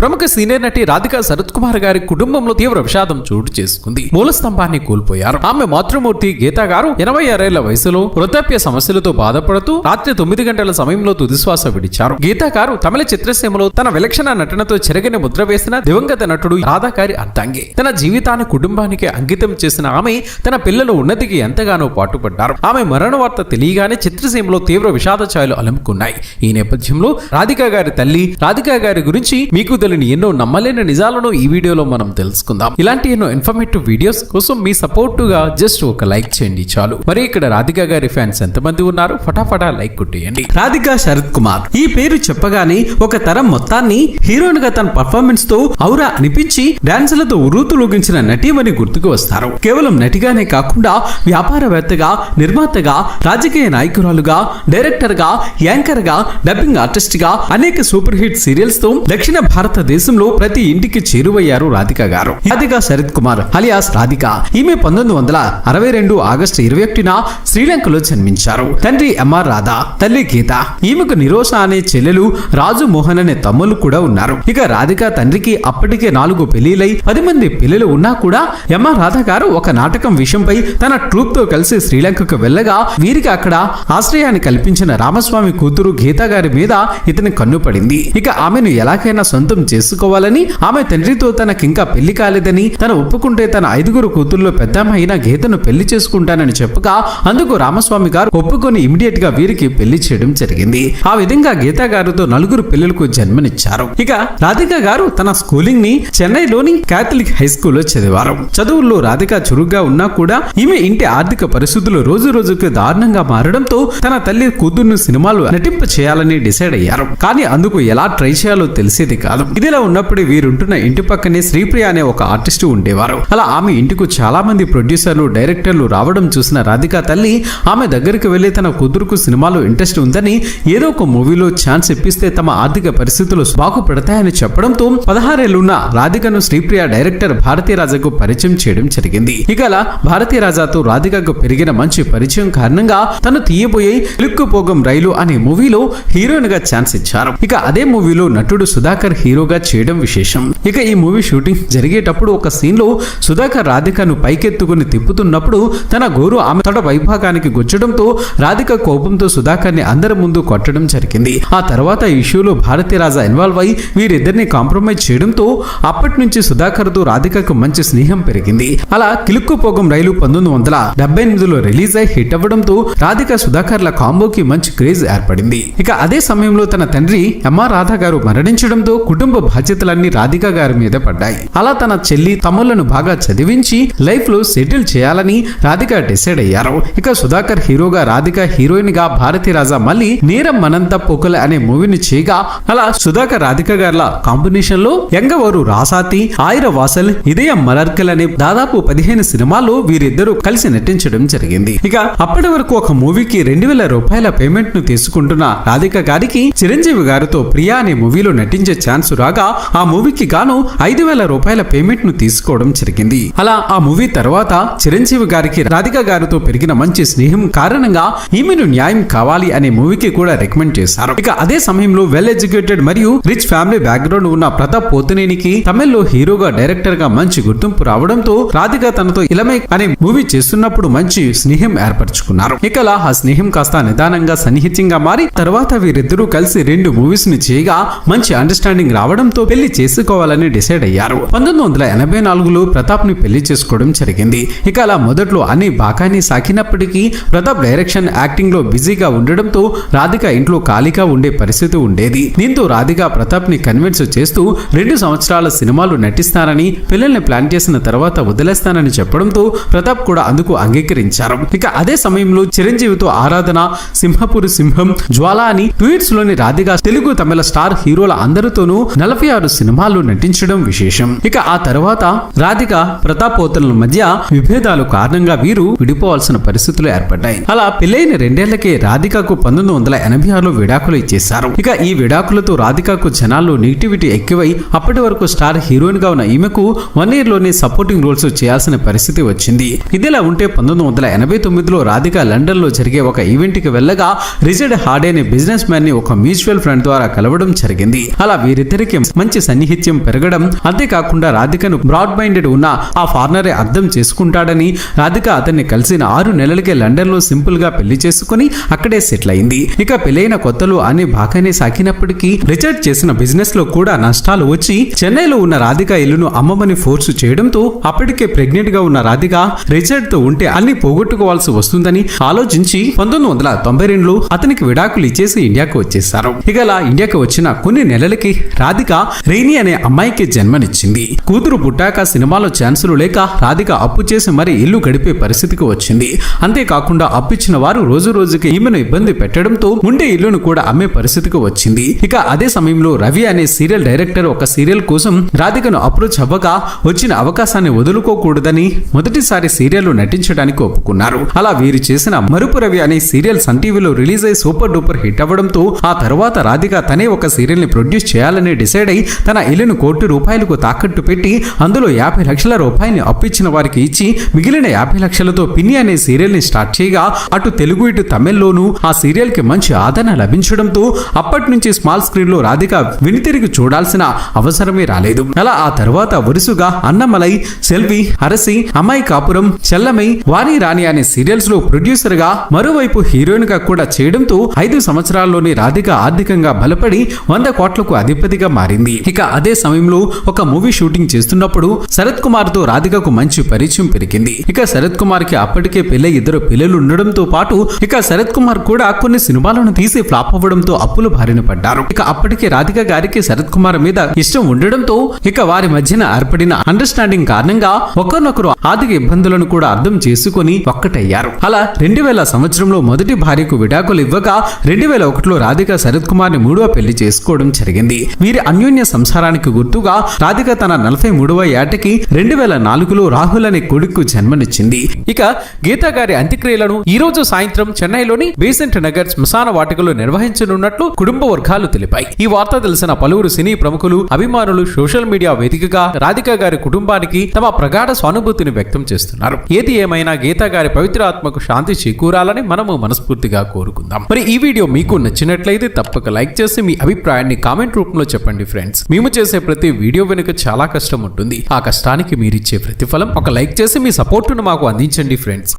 ప్రముఖ సీనియర్ నటి రాధికా శరత్ కుమార్ గారి కుటుంబంలో తీవ్ర విషాదం చోటు చేసుకుంది. మూల స్తంభాన్ని కోల్పోయారు. ఆమె మాతృమూర్తి గీతా గారు ఎనభై ఆరేళ్ళ వయసులో వృద్ధాప్య సమస్యలతో బాధపడుతూ రాత్రి తొమ్మిది గంటల సమయంలో తుదిశ్వాస విడిచారు. గీతా గారు తమిళ చిత్రసీమలో తన విలక్షణ నటనతో చెరగని ముద్ర వేసిన దివంగత నటుడు రాధాకారి అర్ధాంగి తన జీవితాన్ని కుటుంబానికి అంకితం చేసిన ఆమె తన పిల్లల ఉన్నతికి ఎంతగానో పాటుపడ్డారు. ఆమె మరణ వార్త తెలియగానే చిత్రసీమలో తీవ్ర విషాద ఛాయలు అలుముకున్నాయి. ఈ నేపథ్యంలో రాధికా గారి తల్లి రాధికా గారి గురించి మీకు తెలియని ఎన్నో నమ్మలేని నిజాలను ఈ వీడియోలో మనం తెలుసుకుందాం. ఇలాంటి ఎన్నో ఇన్ఫర్మేటివ్ వీడియోస్ కోసం మీ సపోర్ట్గా జస్ట్ ఒక లైక్ చేయండి చాలు. మరి ఇక్కడ రాధికా గారి ఫ్యాన్స్ ఎంతమంది ఉన్నారు? ఫటాఫటా లైక్ కొట్టేయండి. రాధికా శరత్ కుమార్. ఈ పేరు చెప్పగానే ఒక తరం మొత్తాన్ని హీరోయిన్గా తన పర్ఫార్మెన్స్తో ఔరా అనిపించి డాన్సులతో ఉర్రూతులోగించిన నటీమని గుర్తుకు వస్తారు. కేవలం నటిగానే కాకుండా వ్యాపారవేత్తగా నిర్మాతగా రాజకీయ నాయకురాలుగా డైరెక్టర్గా యాంకర్గా డబ్బింగ్ ఆర్టిస్ట్గా అనేక సూపర్ హిట్ సీరియల్స్తో దక్షిణ భారత భారతదేశంలో ప్రతి ఇంటికి చేరువయ్యారు రాధిక గారు. రాధిక శరత్ కుమార్ అలియాస్ రాధిక. ఈమె పంతొమ్మిది వందల అరవై రెండు ఆగస్టు ఇరవై ఒకటిన శ్రీలంకలో జన్మించారు. తండ్రి ఎంఆర్ రాధా తల్లి గీత. ఈమెకు నిరోష అనే చెల్లెలు రాజు మోహన్ అనే తమ్ములు కూడా ఉన్నారు. ఇక రాధిక తండ్రికి అప్పటికే నాలుగు పెళ్ళిలై పది మంది పిల్లలు ఉన్నా కూడా ఎంఆర్ రాధా గారు ఒక నాటకం విషయంపై తన ట్రూప్తో కలిసి శ్రీలంకకు వెళ్ళగా వీరికి అక్కడ ఆశ్రయాన్ని కల్పించిన రామస్వామి కూతురు గీత గారి మీద ఇతని కన్ను పడింది. ఇక ఆమెను ఎలాగైనా సొంతం చేసుకోవాలని ఆమె తండ్రితో తనకింకా పెళ్ళి కాలేదని తన ఒప్పుకుంటే తన ఐదుగురు కూతుర్లో పెద్దమ్మ గీతను పెళ్ళి చేసుకుంటానని చెప్పగా అందుకు రామస్వామి గారు ఒప్పుకొని ఇమిడియట్గా వీరికి పెళ్ళి చేయడం జరిగింది. ఆ విధంగా గీతా గారితో నలుగురు పిల్లలకు జన్మనిచ్చారు. ఇక రాధిక గారు తన స్కూలింగ్ని చెన్నైలోని కేథలిక్ హై స్కూల్లో చదివారు. చదువుల్లో రాధిక చురుగ్గా ఉన్నా కూడా ఈమె ఇంటి ఆర్థిక పరిస్థితులు రోజు రోజుకు దారుణంగా మారడంతో తన తల్లి కూతుర్ను సినిమాలు నటింప చేయాలని డిసైడ్ అయ్యారు. కానీ అందుకు ఎలా ట్రై చేయాలో తెలిసేది కాదు. ఇదిలా ఉన్నప్పుడు వీరుంటున్న ఇంటి పక్కనే శ్రీప్రియ అనే ఒక ఆర్టిస్టు ఉండేవారు. అలా ఆమె ఇంటికి చాలా మంది ప్రొడ్యూసర్లు డైరెక్టర్లు రావడం చూసిన రాధిక తల్లి ఆమె దగ్గరికి వెళ్ళి తన కూతురుకు సినిమాలో ఇంట్రెస్ట్ ఉందని ఏదో ఒక మూవీలో ఛాన్స్ ఇప్పిస్తే తమ ఆర్థిక పరిస్థితులు బాగుపడతాయని చెప్పడంతో పదహారేళ్ళున్న రాధికను శ్రీప్రియ డైరెక్టర్ భారతీ రాజాకు పరిచయం చేయడం జరిగింది. ఇక అలా భారతీ రాజాతో రాధికకు పెరిగిన మంచి పరిచయం కారణంగా తను తీయబోయే ఇలుక్కుపోగం రైలు అనే మూవీలో హీరోయిన్గా ఛాన్స్ ఇచ్చారు. ఇక అదే మూవీలో నటుడు సుధాకర్ హీరో హీరోగా చేయడం విశేషం. ఇక ఈ మూవీ షూటింగ్ జరిగేటప్పుడు ఒక సీన్లో సుధాకర్ రాధికను పైకెత్తుకుని తిప్పుతున్నప్పుడు తన గోరు ఆమె తొడ వైభాగానికి గుచ్చడంతో రాధిక కోపంతో సుధాకర్ని అందరి ముందు కొట్టడం జరిగింది. ఆ తర్వాత ఇష్యూలో భారతీ రాజా ఇన్వాల్వ్ అయి వీరిద్దరిని కాంప్రమైజ్ చేయడంతో అప్పటి నుంచి సుధాకర్తో రాధికకు మంచి స్నేహం పెరిగింది. అలా కిలుక్కుపోగం రైలు పంతొమ్మిది వందల డెబ్బై ఎనిమిదిలో రిలీజ్ అయి హిట్ అవ్వడంతో రాధిక సుధాకర్ల కాంబోకి మంచి క్రేజ్ ఏర్పడింది. ఇక అదే సమయంలో తన తండ్రి ఎంఆర్ రాధా గారు మరణించడంతో కుటుంబ బాధ్యతలన్నీ రాధిక గారి మీద పడ్డాయి. అలా తన చెల్లి తమ్ముళ్ళను బాగా చదివించి లైఫ్లో సెటిల్ చేయాలని రాధిక డిసైడ్ అయ్యారు. ఇక సుధాకర్ హీరోగా రాధిక హీరోయిన్గా భారతి రాజా మళ్ళీ నీరం మనంత పొకల అనే మూవీని చేయగా అలా సుధాకర్ రాధిక గార్ల కాంబినేషన్లో ఎంగవరు రాసాతి ఆయిర వాసల్ ఇదయం మలర్కల్ అనే దాదాపు పదిహేను సినిమాల్లో వీరిద్దరూ కలిసి నటించడం జరిగింది. ఇక అప్పటి వరకు ఒక మూవీకి రెండు వేల రూపాయల పేమెంట్ను తీసుకుంటున్న రాధిక గారికి చిరంజీవి గారితో ప్రియా అనే మూవీలో నటించే ఛాన్స్ కాగా ఆ మూవీకి గాను ఐదు వేల రూపాయల పేమెంట్ను తీసుకోవడం జరిగింది. అలా ఆ మూవీ తర్వాత చిరంజీవి గారికి రాధిక గారితో పెరిగిన మంచి స్నేహం కారణంగా ఈమెను న్యాయం కావాలి అనే మూవీకి కూడా రికమెండ్ చేశారు. ఇక అదే సమయంలో వెల్ ఎడ్యుకేటెడ్ మరియు రిచ్ ఫ్యామిలీ బ్యాక్గ్రౌండ్ ఉన్న ప్రతాప్ పోతునేనికి తమిళ్ళో హీరోగా డైరెక్టర్గా మంచి గుర్తింపు రావడంతో రాధిక తనతో ఇలమై అనే మూవీ చేస్తున్నప్పుడు మంచి స్నేహం ఏర్పరచుకున్నారు. ఇక అలా ఆ స్నేహం కాస్త నిదానంగా సన్నిహితంగా మారి తర్వాత వీరిద్దరూ కలిసి రెండు మూవీస్ని చేయగా మంచి అండర్స్టాండింగ్ రావడంతో పెళ్ళి చేసుకోవాలని డిసైడ్ అయ్యారు. పంతొమ్మిది వందల ఎనభై నాలుగులో ప్రతాప్ని పెళ్ళి చేసుకోవడం జరిగింది. ఇక అలా మొదట్లో అన్ని బాకాని సాకినప్పటికీ ప్రతాప్ డైరెక్షన్ యాక్టింగ్లో బిజీగా ఉండడంతో రాధిక ఇంట్లో ఖాళీగా ఉండే పరిస్థితి ఉండేది. దీంతో రాధిక ప్రతాప్ని కన్విన్స్ చేస్తూ రెండు సంవత్సరాల సినిమాలు నటిస్తానని పిల్లల్ని ప్లాన్ చేసిన తర్వాత వదిలేస్తానని చెప్పడంతో ప్రతాప్ కూడా అందుకు అంగీకరించారు. ఇక అదే సమయంలో చిరంజీవితో ఆరాధన సింహపురి సింహం జ్వాల అని ట్వీట్స్లోని రాధిక తెలుగు తమిళ స్టార్ హీరోల అందరితోనూ నలభై ఆరు సినిమాల్లో నటించడం విశేషం. ఇక ఆ తర్వాత రాధిక ప్రతాప్ మధ్య విభేదాలు కారణంగా వీరు విడిపోవాల్సిన పరిస్థితులు ఏర్పడ్డాయి. అలా పెళ్ళైన రెండేళ్ళకే రాధికకు పంతొమ్మిది వందల ఎనభై ఆరులో విడాకులు ఇచ్చేశారు. ఇక ఈ విడాకులతో రాధికకు జనాల్లో నెగిటివిటీ ఎక్కువై అప్పటి వరకు స్టార్ హీరోయిన్గా ఉన్న ఈమెకు వన్ ఇయర్లోనే సపోర్టింగ్ రోల్స్ చేయాల్సిన పరిస్థితి వచ్చింది. ఇదిలా ఉంటే పంతొమ్మిది వందల ఎనభై తొమ్మిదిలో రాధిక లండన్లో జరిగే ఒక ఈవెంట్కి వెళ్ళగా రిచర్డ్ హార్డే అనే బిజినెస్ మ్యాన్ని ఒక మ్యూచువల్ ఫ్రెండ్ ద్వారా కలవడం జరిగింది. అలా వీరిద్దరి ఇద్దరికి మంచి సన్నిహిత్యం పెరగడం. అంతేకాకుండా రాధికను బ్రాడ్ మైండెడ్ ఉన్న ఆ ఫార్నరే అర్థం చేసుకుంటాడని రాధిక అతన్ని కలిసిన ఆరు నెలలకే లండన్లో సింపుల్గా పెళ్ళి చేసుకుని అక్కడే సెటిల్ అయింది. ఇక పెళ్ళైన కొత్తలో అన్ని బాగానే సాగినప్పటికీ రిచర్డ్ చేసిన బిజినెస్లో కూడా నష్టాలు వచ్చి చెన్నైలో ఉన్న రాధిక ఇల్లును అమ్మమని ఫోర్స్ చేయడంతో అప్పటికే ప్రెగ్నెంట్గా ఉన్న రాధిక రిచర్డ్తో ఉంటే అన్ని పోగొట్టుకోవాల్సి వస్తుందని ఆలోచించి పంతొమ్మిది వందల తొంభై రెండులో అతనికి విడాకులు ఇచ్చేసి ఇండియాకు వచ్చేసారు ఇక అలా ఇండియాకు వచ్చిన కొన్ని నెలలకి రాధిక రేణి అనే అమ్మాయికి జన్మనిచ్చింది. కూతురు పుట్టాక సినిమాలో ఛాన్సులు లేక రాధిక అప్పు చేసి మరి ఇల్లు గడిపే పరిస్థితికి వచ్చింది. అంతేకాకుండా అప్పిచ్చిన వారు రోజు రోజుకి ఈమెను ఇబ్బంది పెట్టడంతో ఉండే ఇల్లును కూడా అమ్మే పరిస్థితికి వచ్చింది. ఇక అదే సమయంలో రవి అనే సీరియల్ డైరెక్టర్ ఒక సీరియల్ కోసం రాధికను అప్రోచ్ అవ్వగా వచ్చిన అవకాశాన్ని వదులుకోకూడదని మొదటిసారి సీరియల్ నటించడానికి ఒప్పుకున్నారు. అలా వీరు చేసిన మరుపు రవి అనే సీరియల్ సన్ టీవీలో రిలీజ్ అయి సూపర్ డూపర్ హిట్ అవ్వడంతో ఆ తర్వాత రాధిక తనే ఒక సీరియల్ని ప్రొడ్యూస్ చేయాలని డిసైడ్ అయి తన ఇల్లును కోటి రూపాయలకు తాకట్టు పెట్టి అందులో యాభై లక్షల రూపాయలని అప్పిచ్చిన వారికి ఇచ్చి మిగిలిన యాభై లక్షలతో పిన్ని అనే సీరియల్ని స్టార్ట్ చేయగా అటు తెలుగు ఇటు తమిళ్ళోనూ ఆ సీరియల్కి మంచి ఆదరణ లభించడంతో అప్పటి నుంచి స్మాల్ స్క్రీన్లో రాధిక వినితిరిగి చూడాల్సిన అవసరమే రాలేదు. అలా ఆ తర్వాత వరుసగా అన్నమలై సెల్వి అరసి అమ్మాయి కాపురం చెల్లమై వాణి రాణి అనే సీరియల్స్లో ప్రొడ్యూసర్గా మరోవైపు హీరోయిన్గా కూడా చేయడంతో ఐదు సంవత్సరాల్లోనే రాధిక ఆర్థికంగా బలపడి వంద కోట్లకు అధిపతిగా మారింది. ఇక అదే సమయంలో ఒక మూవీ షూటింగ్ చేస్తున్నప్పుడు శరత్ కుమార్తో రాధికకు మంచి పరిచయం పెరిగింది. ఇక శరత్ కుమార్కి అప్పటికే పెళ్ళి ఇద్దరు పిల్లలు ఉండడంతో పాటు ఇక శరత్ కుమార్ కూడా కొన్ని సినిమాలను తీసి ఫ్లాప్ అవ్వడంతో అప్పుల బారిన పడ్డారు. ఇక అప్పటికే రాధిక గారికి శరత్ కుమార్ మీద ఇష్టం ఉండడంతో ఇక వారి మధ్యన ఏర్పడిన అండర్స్టాండింగ్ కారణంగా ఒకరినొకరు ఆర్థిక ఇబ్బందులను కూడా అర్థం చేసుకుని ఒక్కటయ్యారు. అలా రెండు వేల సంవత్సరంలో మొదటి భార్యకు విడాకులు ఇవ్వగా రెండు వేల ఒకటిలో రాధిక శరత్ కుమార్ని మూడవ పెళ్ళి చేసుకోవడం జరిగింది. వీరి అన్యోన్య సంసారానికి గుర్తుగా రాధిక తన నలభై మూడవ ఏటకి రెండు వేల నాలుగులో రాహుల్ అనే కొడుకు జన్మనిచ్చింది. ఇక గీతా గారి అంత్యక్రియలను ఈ రోజు సాయంత్రం చెన్నైలోని బేసెంట్ నగర్ శ్మశాన వాటికలో నిర్వహించనున్నట్లు కుటుంబ వర్గాలు తెలిపాయి. ఈ వార్త తెలిసిన పలువురు సినీ ప్రముఖులు అభిమానులు సోషల్ మీడియా వేదికగా రాధిక గారి కుటుంబానికి తమ ప్రగాఢ సానుభూతిని వ్యక్తం చేస్తున్నారు. ఏది ఏమైనా గీతా గారి పవిత్ర ఆత్మకు శాంతి చేకూరాలని మనము మనస్ఫూర్తిగా కోరుకుందాం. మరి ఈ వీడియో మీకు నచ్చినట్లయితే తప్పక లైక్ చేసి మీ అభిప్రాయాన్ని కామెంట్ రూపంలో చెప్పండి. ఫ్రెండ్స్. మేము చేసే ప్రతి వీడియో వెనుక చాలా కష్టం ఉంటుంది. ఆ కష్టానికి మీరిచ్చే ప్రతిఫలం ఒక లైక్ చేసి మీ సపోర్టును మాకు అందించండి ఫ్రెండ్స్.